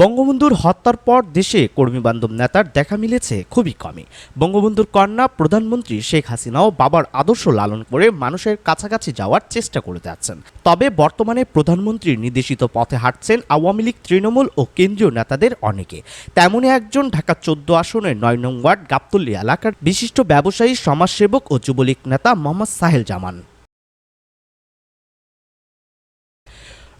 বঙ্গবন্ধুর হত্যার পর দেশে কর্মীবান্ধব নেতার দেখা মিলেছে খুবই কমই। বঙ্গবন্ধুর কন্যা প্রধানমন্ত্রী শেখ হাসিনাও বাবার আদর্শ লালন করে মানুষের কাছাকাছি যাওয়ার চেষ্টা করে যাচ্ছেন। তবে বর্তমানে প্রধানমন্ত্রীর নির্দেশিত পথে হাঁটছেন আওয়ামী লীগ, তৃণমূল ও কেন্দ্রীয় নেতাদের অনেকে। তেমনই একজন ঢাকা চোদ্দ আসনের নয় নং ওয়ার্ড গাবতলী এলাকার বিশিষ্ট ব্যবসায়ী, সমাজসেবক ও যুবলীগ নেতা মোহাম্মদ সাহেল জামান।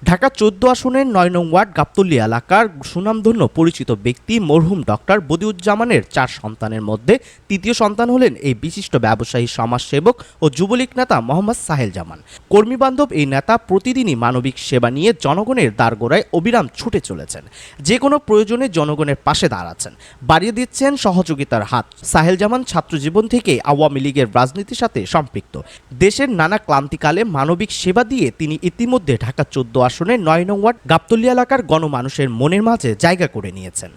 ঢাকা চোদ্দ আসনের নয় নং ওয়ার্ড গাবতলী এলাকার সুনামধন্য পরিচিত ব্যক্তি মরহুম ডক্টর বদিউজ্জামানের চার সন্তানের মধ্যে তৃতীয় সন্তান হলেন এই বিশিষ্ট ব্যবসায়ী সমাজসেবক ও যুবলীগ নেতা মোহাম্মদ সাহেল জামান। কর্মীবান্ধব এই নেতা প্রতিদিনই মানবিক সেবা নিয়ে জনগণের দ্বারগোড়ায় অবিরাম ছুটে চলেছেন। যে কোনো প্রয়োজনে জনগণের পাশে দাঁড়াচ্ছেন। বাড়িয়ে দিচ্ছেন সহযোগিতার হাত। সাহেল জামান ছাত্রজীবন থেকে আওয়ামী লীগের রাজনীতির সাথে সম্পৃক্ত। দেশের নানা ক্লান্তিকালে মানবিক সেবা দিয়ে তিনি ইতিমধ্যে ঢাকা চোদ্দ আসনের নয় নং ওয়ার্ড গাবতলী এলাকার গণমানুষের মনের মাঝে জায়গা করে নিয়েছেন।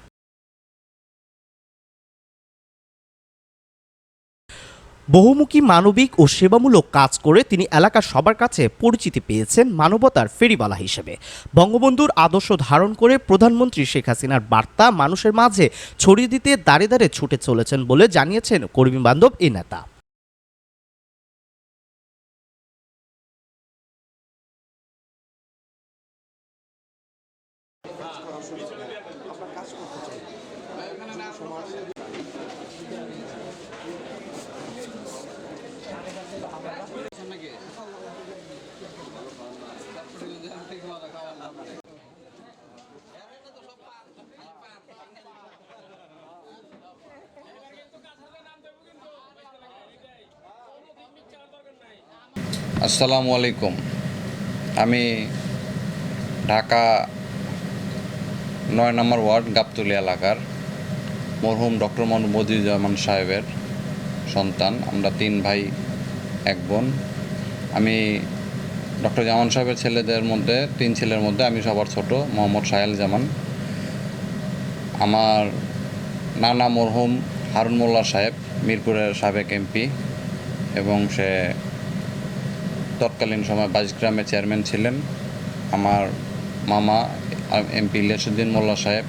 বহুমুখী মানবিক ও সেবামূলক কাজ করে তিনি এলাকার সবার কাছে পরিচিতি পেয়েছেন মানবতার ফেরিবালা হিসেবে। বঙ্গবন্ধুর আদর্শ ধারণ করে প্রধানমন্ত্রী শেখ হাসিনার বার্তা মানুষের মাঝে ছড়িয়ে দিতে দাঁড়ে দাঁড়ে ছুটে চলেছেন বলে জানিয়েছেন কর্মী বান্ধব এই নেতা। আসসালামু আলাইকুম। আমি ঢাকা নয় নম্বর ওয়ার্ড গাবতলী এলাকার। মরহুম ডক্টর মোহাম্মদ মদিউজ্জামান সাহেবের সন্তান। আমরা তিন ভাই, এক বোন। আমি ডক্টর জামান সাহেবের ছেলেদের মধ্যে, তিন ছেলের মধ্যে আমি সবার ছোট, মোহাম্মদ সাহেল জামান। আমার নানা মরহুম হারুন মোল্লা সাহেব, মিরপুরের সাবেক এমপি এবং সে তৎকালীন সময় বাইশগ্রামের চেয়ারম্যান ছিলেন। আমার মামা এমপি ইলিয়াসুদ্দিন মোল্লা সাহেব,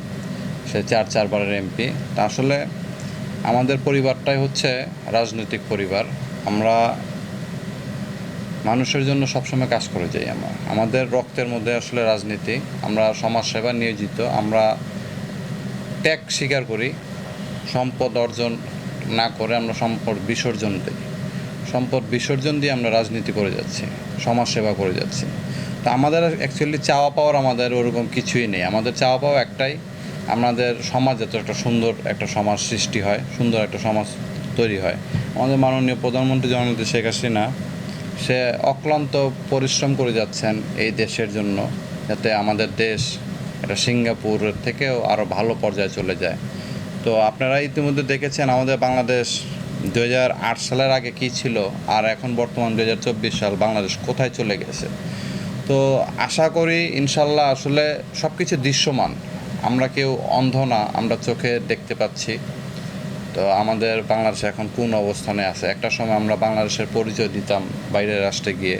সে চার চারবারের এমপি। তা আসলে আমাদের পরিবারটাই হচ্ছে রাজনৈতিক পরিবার। আমরা মানুষের জন্য সবসময় কাজ করে যাই আমরা। আমাদের রক্তের মধ্যে আসলে রাজনীতি। আমরা সমাজসেবা নিয়োজিত। আমরা ত্যাগ স্বীকার করি। সম্পদ অর্জন না করে আমরা সম্পদ বিসর্জন দিই। সম্পদ বিসর্জন দিয়ে আমরা রাজনীতি করে যাচ্ছি, সমাজসেবা করে যাচ্ছি। তো আমাদের অ্যাকচুয়ালি চাওয়া পাওয়ার আমাদের ওরকম কিছুই নেই। আমাদের চাওয়া পাওয়া একটাই, আমাদের সমাজ যাতে একটা সুন্দর একটা সমাজ সৃষ্টি হয়, সুন্দর একটা সমাজ তৈরি হয়। আমাদের মাননীয় প্রধানমন্ত্রী জননেত্রী শেখ হাসিনা, সে অক্লান্ত পরিশ্রম করে যাচ্ছেন এই দেশের জন্য, যাতে আমাদের দেশ এটা সিঙ্গাপুরের থেকেও আরও ভালো পর্যায়ে চলে যায়। তো আপনারা ইতিমধ্যে দেখেছেন আমাদের বাংলাদেশ দু হাজার আট সালের আগে কি ছিল, আর এখন বর্তমান দুই হাজার চব্বিশ সাল বাংলাদেশ কোথায় চলে গেছে? তো আশা করি ইনশাল্লাহ আসলে সব কিছু দৃশ্যমান। আমরা কেউ অন্ধ না, আমরা চোখে দেখতে পাচ্ছি। তো আমাদের বাংলাদেশে এখন কোন অবস্থানে আছে? একটা সময় আমরা বাংলাদেশের পরিচয় দিতাম বাইরের রাষ্ট্রে গিয়ে,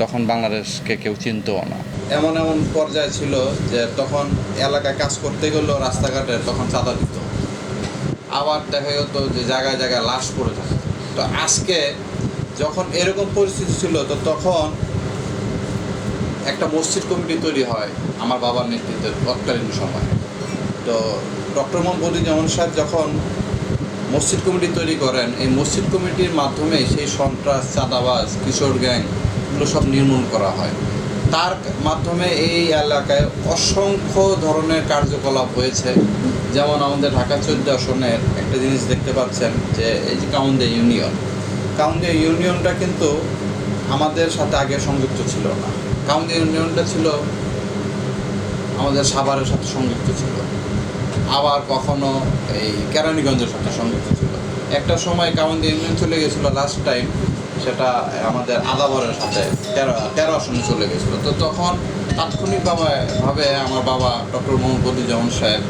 তখন বাংলাদেশকে কেউ চিনতও না। এমন এমন পর্যায়ে ছিল যে তখন এলাকায় কাজ করতে গেলেও রাস্তাঘাটে তখন চাঁদা দিত। আবার দেখা যেত যে জায়গায় জায়গায় লাশ পড়ে থাকে। তো আজকে যখন এরকম পরিস্থিতি ছিল, তো তখন একটা মসজিদ কমিটি তৈরি হয় আমার বাবার নেতৃত্বে তৎকালীন সময়। তো ডক্টর মোহাম্মদ জামান সাহেব যখন মসজিদ কমিটি তৈরি করেন, এই মসজিদ কমিটির মাধ্যমে সেই সন্ত্রাস, চাঁদাবাজ, কিশোর গ্যাং এগুলো সব নির্মূল করা হয়। তার মাধ্যমে এই এলাকায় অসংখ্য ধরনের কার্যকলাপ হয়েছে। যেমন আমাদের ঢাকা চৌদ্দ আসনের একটা জিনিস দেখতে পাচ্ছেন যে এই যে কাউন্দিয়া ইউনিয়ন। কাউন্দিয়া ইউনিয়নটা কিন্তু আমাদের সাথে আগে সংযুক্ত ছিল না। কাউন্দিয়া ইউনিয়নটা ছিল আমাদের সাভারের সাথে সংযুক্ত ছিল। আবার কখনো এই কেরানীগঞ্জের সাথে সংযুক্ত ছিল। একটা সময় কাউন্দিয়া ইউনিয়ন চলে গেছিল লাস্ট টাইম সেটা আমাদের আদাবরের সাথে তেরো তেরো আসনে চলে গেছিল। তো তখন তাৎক্ষণিকভাবে ভাবে আমার বাবা ডক্টর মোহাম্মদ জামান সাহেব,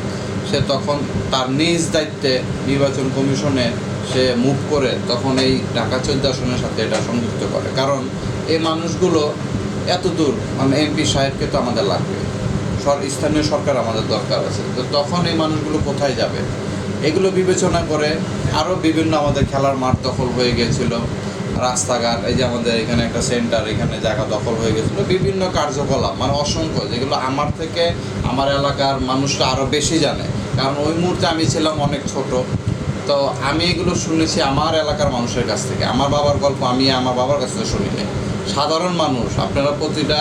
সে তখন তার নিজ দায়িত্বে নির্বাচন কমিশনে সে মুভ করে, তখন এই ঢাকা চৌদ্দ আসনের সাথে এটা সংযুক্ত করে। কারণ এই মানুষগুলো এত দূর মানে এমপি সাহেবকে তো আমাদের লাগবে। স্থানীয় সরকার আমাদের দরকার আছে। তো তখন এই মানুষগুলো কোথায় যাবে? এগুলো বিবেচনা করে আরও বিভিন্ন আমাদের খেলার মাঠ দখল হয়ে গিয়েছিল। রাস্তাঘাট, এই যে আমাদের এখানে একটা সেন্টার এখানে জায়গা দখল হয়ে গেছিল বিভিন্ন কার্যকলাপ মানে অসংখ্য, যেগুলো আমার থেকে আমার এলাকার মানুষরা আরও বেশি জানে। কারণ ওই মুহূর্তে আমি ছিলাম অনেক ছোট। তো আমি এগুলো শুনেছি আমার এলাকার মানুষের কাছ থেকে। আমার বাবার গল্প আমি আমার বাবার কাছ থেকে শুনিনি। সাধারণ মানুষ, আপনারা প্রতিটা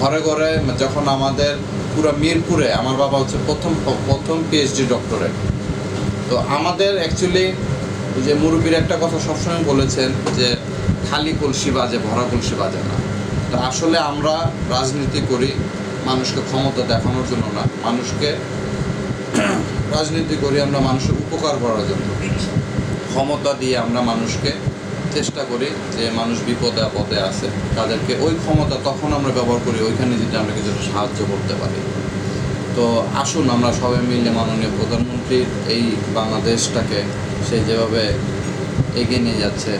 ঘরে ঘরে যখন আমাদের পুরো মিরপুরে, আমার বাবা হচ্ছে প্রথম প্রথম পিএইচডি ডক্টরেট তো আমাদের অ্যাকচুয়ালি যে মুরব্বীর একটা কথা সবসময় বলেছেন যে, খালি কলসি বাজে, ভরা কলসি বাজে না। তো আসলে আমরা রাজনীতি করি, মানুষকে ক্ষমতা দেখানোর জন্য না। মানুষকে রাজনীতি করি আমরা মানুষের উপকার করার জন্য। ক্ষমতা দিয়ে আমরা মানুষকে চেষ্টা করি যে মানুষ বিপদে আপদে আছে, তাদেরকে ওই ক্ষমতা তখন আমরা ব্যবহার করি, ওইখানে যদি আমরা কিছুটা সাহায্য করতে পারি। তো আসুন আমরা সবাই মিলে মাননীয় প্রধানমন্ত্রীর এই বাংলাদেশটাকে সে যেভাবে এগিয়ে নিয়ে যাচ্ছে,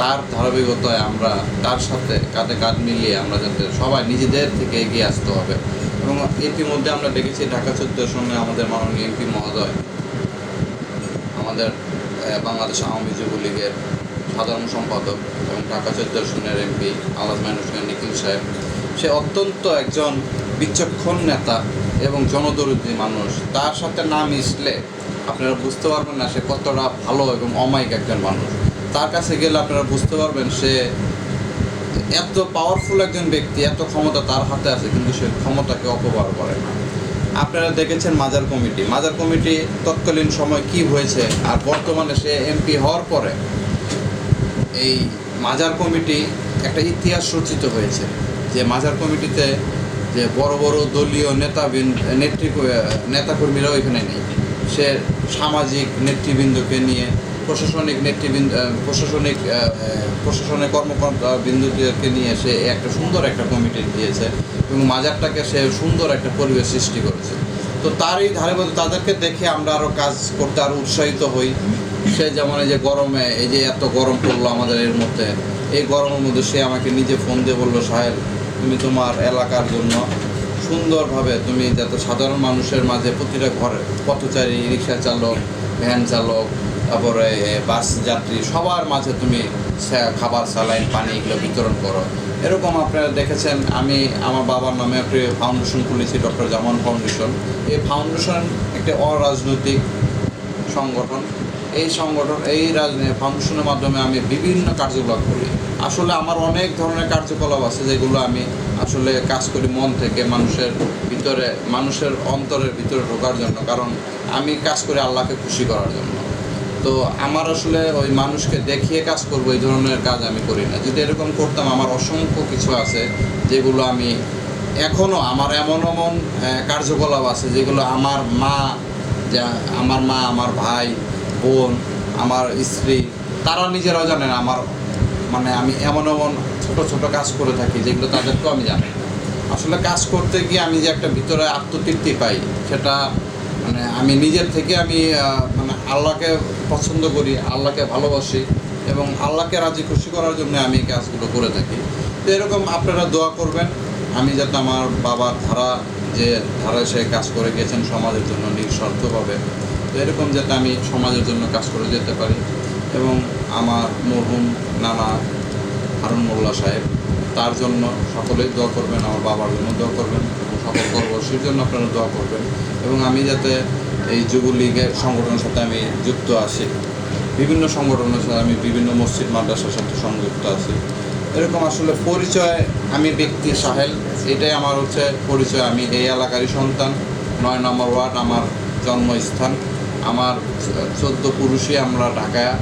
তার ধারাবাহিকতায় আমরা, তার সাথে কাঁধে কাঁধ মিলিয়ে আমরা যাতে সবাই নিজেদের থেকে এগিয়ে আসতে হবে। এবং ইতিমধ্যে আমরা দেখেছি ঢাকা চোদ্দ সঙ্গে আমাদের মাননীয় এমপি মহোদয়, আমাদের বাংলাদেশ আওয়ামী যুবলীগের সাধারণ সম্পাদক এবং ঢাকা চোদ্দ আসনের এমপি আলাদ মানুষের নিখিল সাহেব। সে অত্যন্ত একজন বিচক্ষণ নেতা এবং জনদরদি মানুষ। তার সাথে না মিশলে আপনারা বুঝতে পারবেন না সে কতটা ভালো এবং অমায়িক একজন মানুষ। তার কাছে গেলে আপনারা বুঝতে পারবেন সে এত পাওয়ারফুল একজন ব্যক্তি, এত ক্ষমতা তার হাতে আছে, কিন্তু সে ক্ষমতাকে অপব্যবহার করে না। আপনারা দেখেছেন মাজার কমিটি। মাজার কমিটি তৎকালীন সময় কি হয়েছে? আর বর্তমানে সে এমপি হওয়ার পরে এই মাজার কমিটি একটা ইতিহাস রচিত হয়েছে, যে মাজার কমিটিতে যে বড় বড় দলীয় নেতা নেত্রী, নেতাকর্মীরাও এখানে নেই। সে সামাজিক নেতৃবৃন্দকে নিয়ে প্রশাসনিক নেতৃবৃন্দ প্রশাসনিক প্রশাসনিক কর্মকর্তা বিন্দুদেরকে নিয়ে সে একটা সুন্দর একটা কমিটি দিয়েছে এবং মাজারটাকে সে সুন্দর একটা পরিবেশ সৃষ্টি করেছে। তো তার এই ধারে তাদেরকে দেখে আমরা আরও কাজ করতে আরও উৎসাহিত হই। সে যেমন এই যে গরমে, এই যে এত গরম পড়ল আমাদের এর মধ্যে, এই গরমের মধ্যে সে আমাকে নিজে ফোন দিয়ে বলল, সাহেব, তুমি তোমার এলাকার জন্য সুন্দরভাবে তুমি যাতে সাধারণ মানুষের মাঝে প্রতিটা ঘরে পথচারী, রিক্সা চালক, ভ্যান চালক তারপরে বাস, যাত্রী, সবার মাঝে তুমি খাবার, স্যালাইন, পানি এগুলো বিতরণ করো। এরকম আপনারা দেখেছেন, আমি আমার বাবার নামে একটি ফাউন্ডেশন খুলেছি, ডক্টর জামান ফাউন্ডেশন এই ফাউন্ডেশন একটি অরাজনৈতিক সংগঠন। এই সংগঠন, এই রাজনীতি ফাউন্ডেশনের মাধ্যমে আমি বিভিন্ন কার্যকলাপ করি। আসলে আমার অনেক ধরনের কার্যকলাপ আছে, যেগুলো আমি আসলে কাজ করি মন থেকে, মানুষের ভিতরে, মানুষের অন্তরের ভিতরে ঢোকার জন্য। কারণ আমি কাজ করি আল্লাহকে খুশি করার জন্য। তো আমার আসলে ওই মানুষকে দেখিয়ে কাজ করব, এই ধরনের কাজ আমি করি না। যদি এরকম করতাম, আমার অসংখ্য কিছু আছে যেগুলো আমি এখনও আমার এমন এমন কার্যকলাপ আছে যেগুলো আমার মা, যা, আমার মা, আমার ভাই, বোন, আমার স্ত্রী, তারা নিজেরাও জানেন আমার মানে আমি এমন এমন ছোট ছোট কাজ করে থাকি যেগুলো তাদেরকেও আমি জানি আসলে কাজ করতে গিয়ে আমি যে একটা ভিতরে আত্মতৃপ্তি পাই, সেটা মানে আমি নিজের থেকে আমি মানে আল্লাহকে পছন্দ করি, আল্লাহকে ভালোবাসি এবং আল্লাহকে রাজি খুশি করার জন্য আমি এই কাজগুলো করে থাকি। তো এরকম আপনারা দোয়া করবেন। আমি যাতে আমার বাবার ধারা, যে ধারায় সে কাজ করে গেছেন সমাজের জন্য নিঃস্বার্থভাবে, তো এরকম যাতে আমি সমাজের জন্য কাজ করে যেতে পারি এবং আমার মরহুম নানা হারুন মোল্লা সাহেব, তার জন্য সকলেই দোয়া করবেন, আমার বাবার জন্য দোয়া করবেন এবং সকল পরবর্তীর জন্য আপনারা দোয়া করবেন এবং আমি যাতে এই যুবলীগের সংগঠনের সাথে আমি যুক্ত আছি। বিভিন্ন সংগঠনের সাথে আমি বিভিন্ন মসজিদ, মাদ্রাসার সাথে সংযুক্ত আছি। এরকম আসলে পরিচয় আমি ব্যক্তি সাহেল। এটাই আমার হচ্ছে পরিচয়। আমি এই এলাকারই সন্তান। নয় নম্বর ওয়ার্ড আমার জন্মস্থান। আমার চোদ্দ পুরুষই আমরা ঢাকায়।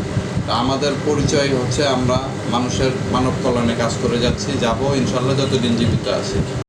আমাদের পরিচয় হচ্ছে আমরা মানুষের মানব কল্যাণে কাজ করে যাচ্ছি, যাব। ইনশাল্লাহ যতদিন জীবিত আছি।